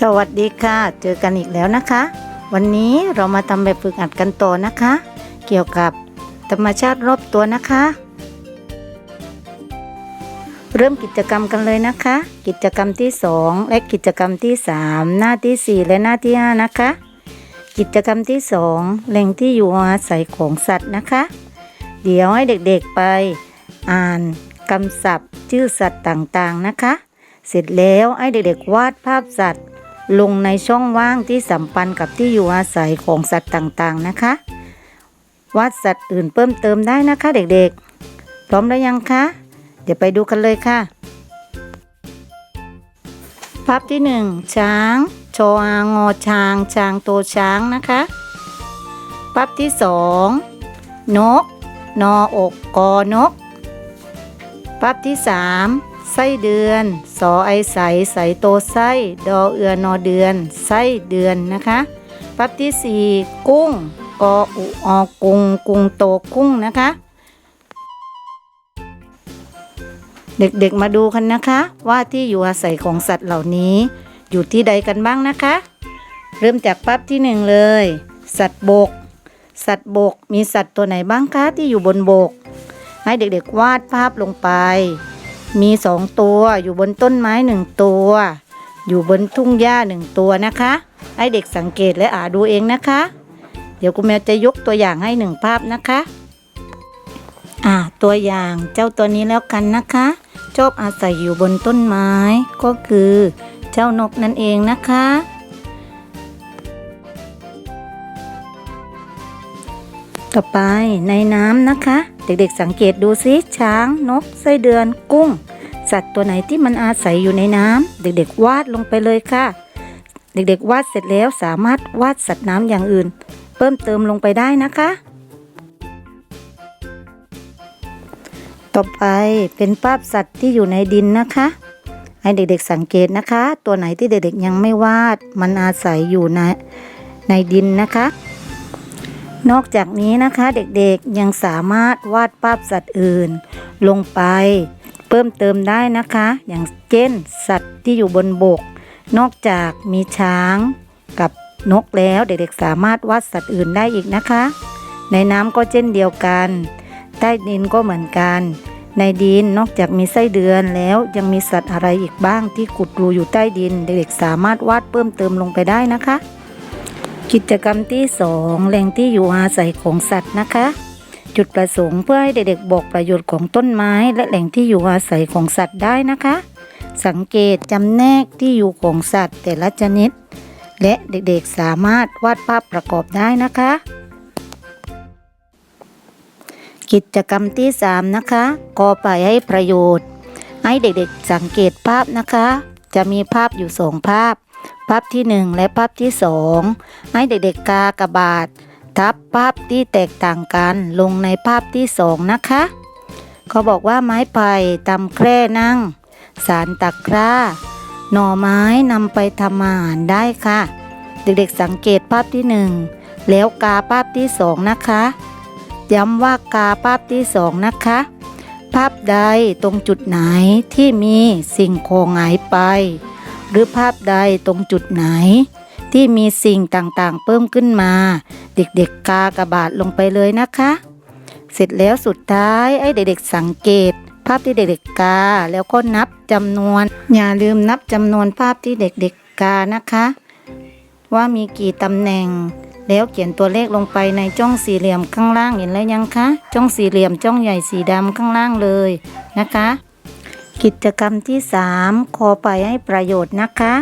สวัสดีค่ะ เจอกันอีกแล้วนะคะ วันนี้เรามาทำแบบฝึกอัดกันต่อนะคะ เกี่ยวกับธรรมชาติรอบตัวนะคะ เริ่มกิจกรรมกันเลยนะคะ กิจกรรมที่ 2 และกิจกรรมที่ 3 หน้าที่ 4 และหน้าที่ 5 นะคะ กิจกรรมที่ 2แหล่งที่อยู่อาศัยของสัตว์นะคะ เดี๋ยวให้เด็กๆไป อ่านคำศัพท์ ชื่อสัตว์ต่างๆนะคะ เสร็จแล้วให้เด็กๆวาดภาพสัตว์ ลงในช่องว่างที่สัมพันธ์กับที่อยู่อาศัยของสัตว์ต่างๆนะคะ วาดสัตว์อื่นเพิ่มเติมได้นะคะเด็กๆ พร้อมแล้วยังคะ เดี๋ยวไปดูกันเลยค่ะ ภาพที่หนึ่งช้างชอางอช้าง ช้างโตช้างนะคะ ภาพที่สองนก นออกกอนก ภาพที่สาม ส้เดือน สอไอใสใสโตไส้ดอเอือนอเดือน ไส้เดือนนะคะภาพที่สี่กุ้ง กออุออกุงกุงโตกุ้งนะคะ เด็กๆมาดูกันนะคะ ว่าที่อยู่อาศัยของสัตว์เหล่านี้ อยู่ที่ใดกันบ้างนะคะ เริ่มจากภาพที่หนึ่งเลย สัตว์บก สัตว์บกมีสัตว์ตัวไหนบ้างคะที่อยู่บนบก ให้เด็กๆวาดภาพลงไป มีสองตัวอยู่บนต้นไม้หนึ่งตัว อยู่บนทุ่งหญ้าหนึ่งตัวนะคะ ให้เด็กสังเกตและอ่านดูเองนะคะ เดี๋ยวคุณแมวจะยกตัวอย่างให้หนึ่งภาพนะคะ อ่าตัวอย่างเจ้าตัวนี้แล้วกันนะคะ ชอบอาศัยอยู่บนต้นไม้ ก็คือเจ้านกนั่นเองนะคะต่อไปในน้ำนะคะ เด็กๆสังเกตดูซิช้าง นก ไส้เดือน กุ้ง สัตว์ตัวไหนที่มันอาศัยอยู่ในน้ำเด็กๆวาดลงไปเลยค่ะ เด็กๆวาดเสร็จแล้วสามารถวาดสัตว์น้ำอย่างอื่น เพิ่มเติมลงไปได้นะคะ ต่อไปเป็นภาพสัตว์ที่อยู่ในดินนะคะ ให้เด็กๆสังเกตนะคะ ตัวไหนที่เด็กๆยังไม่วาดมันอาศัยอยู่ในในดินนะคะ นอกจากนี้นะคะเด็กๆยังสามารถวาดภาพสัตว์อื่น ลงไปเพิ่มเติมได้นะคะ อย่างเช่น สัตว์ที่อยู่บนบก นอกจากมีช้างกับนกแล้วเด็กๆสามารถวาดสัตว์อื่นได้อีกนะคะ ในน้ำก็เช่นเดียวกัน ใต้ดินก็เหมือนกัน ในดินนอกจากมีไส้เดือนแล้วยังมีสัตว์อะไรอีกบ้างที่ขุดรูอยู่ใต้ดิน เด็กๆสามารถวาดเพิ่มเติมลงไปได้นะคะ กิจกรรมที่ 2 แหล่งที่อยู่อาศัยของสัตว์นะคะ จุดประสงค์เพื่อให้เด็กๆบอกประโยชน์ของต้นไม้ และแหล่งที่อยู่อาศัยของสัตว์ได้นะคะ สังเกตจำแนกที่อยู่ของสัตว์แต่ละชนิด และเด็กๆสามารถวาดภาพประกอบได้นะคะ กิจกรรมที่ 3 นะคะกอไปให้ประโยชน์ ให้เด็กๆสังเกตภาพนะคะ จะมีภาพอยู่สองภาพ ภาพที่ 1 และภาพที่ 2 ให้เด็กๆกากระบาด ทับภาพที่แตกต่างกันลงในภาพที่ 2 นะคะเขาบอกว่าไม้ไผ่ตำแคร่นั่ง สารตะกร้า หน่อไม้นำไปทำอาหารได้ค่ะ เด็กๆสังเกตภาพที่ 1 แล้วกาภาพที่ 2 นะคะ ย้ำว่ากาภาพที่ 2 นะคะภาพใดตรงจุดไหนที่มีสิ่งของหายไป หรือภาพใดตรงจุดไหน ที่มีสิ่งต่างๆ เพิ่มขึ้นมา เด็กๆกากระบาดลงไปเลยนะคะ เสร็จแล้วสุดท้ายให้เด็กๆสังเกต ภาพที่เด็กๆกาแล้วก็นับจำนวน อย่าลืมนับจำนวนภาพที่เด็กๆกานะคะ ว่ามีกี่ตำแหน่งแล้วเขียนตัวเลขลงไปในจ้องสี่เหลี่ยมข้างล่างเห็นแล้วยังคะ จ้องสี่เหลี่ยมจ้องใหญ่สีดำข้างล่างเลยนะคะ กิจกรรมที่ 3 ขอไปให้ประโยชน์นะคะ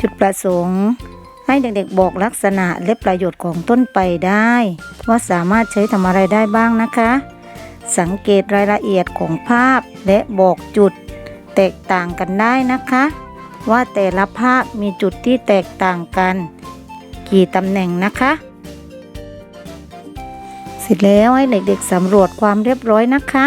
จุดประสงค์ ให้เด็กๆบอกลักษณะและประโยชน์ของต้นไปได้ ว่าสามารถใช้ทำอะไรได้บ้างนะคะ สังเกตรายละเอียดของภาพและบอกจุดแตกต่างกันได้นะคะ ว่าแต่ละภาพมีจุดที่แตกต่างกัน กี่ตำแหน่งนะคะ เสร็จแล้วให้เด็กๆสำรวจความเรียบร้อยนะคะ